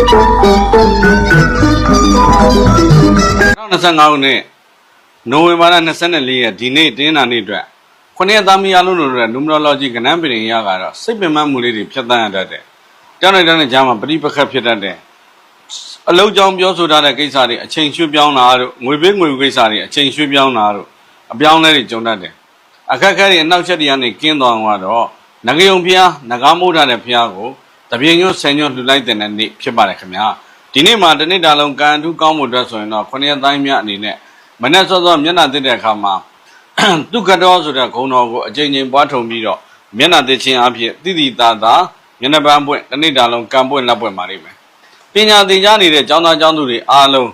2025ခုနှစ်နိုဝင်ဘာလ24ရက်ဒီနေ့တင်းနာနေ့အတွက်ခုနှစ်ရက်သားမီးအလုံးတို့ရဲ့ numerology ကဏ္ဍပင်ရကတော့စိတ်ပင်ပန်းမှုလေးတွေဖြတ်သန်းရတတ်တယ်။တောင်းလိုက်တောင်းလိုက်ကြားမှာပရိပခတ်ဖြစ်တတ်တယ်။အလုံးကြောင်ပြောဆိုထားတဲ့ကိစ္စတွေအချိန်ရွှေ့ပြောင်းတာတို့ငွေပေးငွေယူကိစ္စတွေအချိန်ရွှေ့ပြောင်းတာတို့အပြောင်းလဲတွေကြုံတတ်တယ်။အခက်အခဲတွေအနောက်ချက်တွေကနေကင်းသွားအောင်တော့ငကယုံဖျားငကားမိုးထားတဲ့ဖျားကို တပြင်းညွှန်းဆယ်ညွှန်းလှူလိုက်တဲ့နေ့ဖြစ်ပါတယ်ခင်ဗျာ။ဒီနေ့မှာတစ်နေ့တာလုံးကံအထူးကောင်းမှုအတွက်ဆိုရင်တော့ခုနှစ်ရက်တိုင်းမြအနေနဲ့မနေ့စောစောမျက်နှာတက်တဲ့အခါမှာသူကတော်ဆိုတဲ့ဂုံတော်ကိုအကြိမ်ကြိမ်ပွားထုံပြီးတော့မျက်နှာတက်ခြင်းအဖြစ်တိတိတသာမျက်နှာပန်းပွင့်တစ်နေ့တာလုံးကံပွင့်လက်ပွင့်ပါလိမ့်မယ်ပညာသင်ကြားနေတဲ့ကျောင်းသားကျောင်းသူတွေအားလုံး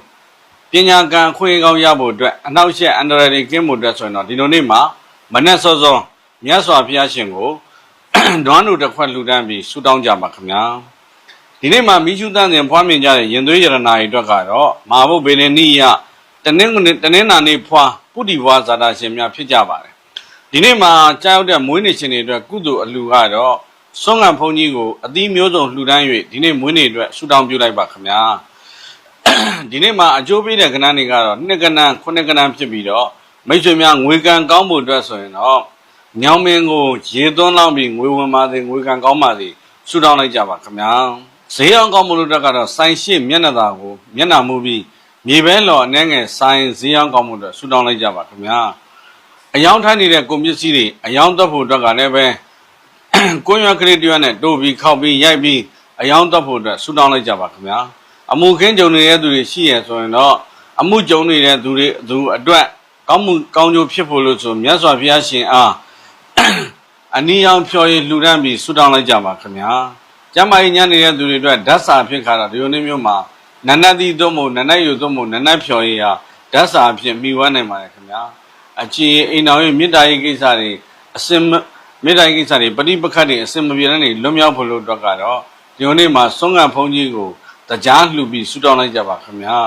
ပညာကံခွင့်ကောင်းရဖို့အတွက်အနောက်ရှက်အန္တရာယ်တွေကင်းမှုအတွက်ဆိုရင်တော့ဒီလိုနေ့မှာမနေ့စောစောမြတ်စွာဘုရားရှင်ကို ဒွမ်းတို့တစ်ခွက်လှူဒန်းပြီးဆုတောင်းကြပါခင်ဗျာဒီနေ့မှာမိရှုတန်းစဉ်ဖွားမြင်ကြတဲ့ရင်သွေးရတနာတွေအတွက်ကတော့မာဘုတ်ဘေလနိယတနင်္ဂနွေတနင်္လာနေ့ဖွာပုတိဘွားဇာတာရှင်များဖြစ်ကြပါတယ်ဒီနေ့မှာကြားရောက်တဲ့မွေးနေ့ရှင်တွေအတွက်ကုသိုလ်အလှူကတော့ဆွမ်းငံဘုန်းကြီးကိုအသီးမျိုးစုံလှူဒန်း၍ဒီနေ့မွေးနေ့အတွက်ဆုတောင်းပြုလိုက်ပါခင်ဗျာဒီနေ့မှာအကျိုးပေးတဲ့ကဏ္ဍတွေကတော့နှစ်ကဏ္ဍခုနှစ်ကဏ္ဍဖြစ်ပြီးတော့မိတ်ဆွေများငွေကံကောင်းဖို့အတွက်ဆိုရင်တော့ ညောင်မင်းကိုရေသွန်းလောက်ပြီးငွေဝင်ပါစေငွေကံကောင်းပါစေဆုတောင်းလိုက်ကြပါခင်ဗျာဈေးအောင်ကောင်းမှုလို့တက်ကတော့စိုင်းရှိမျက်နှာသာကိုမျက်နှာမူပြီးမြေပဲလော်အနေငယ်စိုင်းဈေးအောင်ကောင်းမှုအတွက်ဆူတောင်းလိုက်ကြပါခင်ဗျာအယောင်ထိုင်းနေတဲ့ကုန်ပစ္စည်းတွေအယောင်တက်ဖို့အတွက်ကလည်းပဲကွန်ရွက်ကလေးတရွက်နဲ့တိုးပြီးခောက်ပြီးရိုက်ပြီးအယောင်တက်ဖို့အတွက်ဆူတောင်းလိုက်ကြပါခင်ဗျာအမှုခင်းကြုံနေတဲ့သူတွေရှိရဆိုရင်တော့အမှုကြုံနေတဲ့သူတွေသူအတွက်ကောင်းမှုကောင်းကျိုးဖြစ်ဖို့လို့ဆိုမြတ်စွာဘုရားရှင်အား အနီရောင်ဖြော်ရည်လှူဒန်းပြီးဆူတောင်းလိုက်ကြပါခင်ဗျာကျမ်းမာရေးညံ့နေတဲ့သူတွေအတွက်ဓာတ်စာဖြစ်ခါတာဒီလိုမျိုးမှာနန္နတိသွမို့နန္နယုသွမို့နန္နဖြော်ရည်ဟာဓာတ်စာအဖြစ်မိဝဲနိုင်ပါတယ်ခင်ဗျာအချီအိမ်တော်ရဲ့မေတ္တာရေးကိစ္စတွေအစင်မမေတ္တာရေးကိစ္စတွေပဋိပက္ခတွေအစင်မပြေတဲ့နေလွတ်မြောက်ဖို့လို့အတွက်ကတော့ဒီလိုနေ့မှာဆွမ်းငံဖုံးကြီးကိုတရားလှူပြီးဆူတောင်းလိုက်ကြပါခင်ဗျာ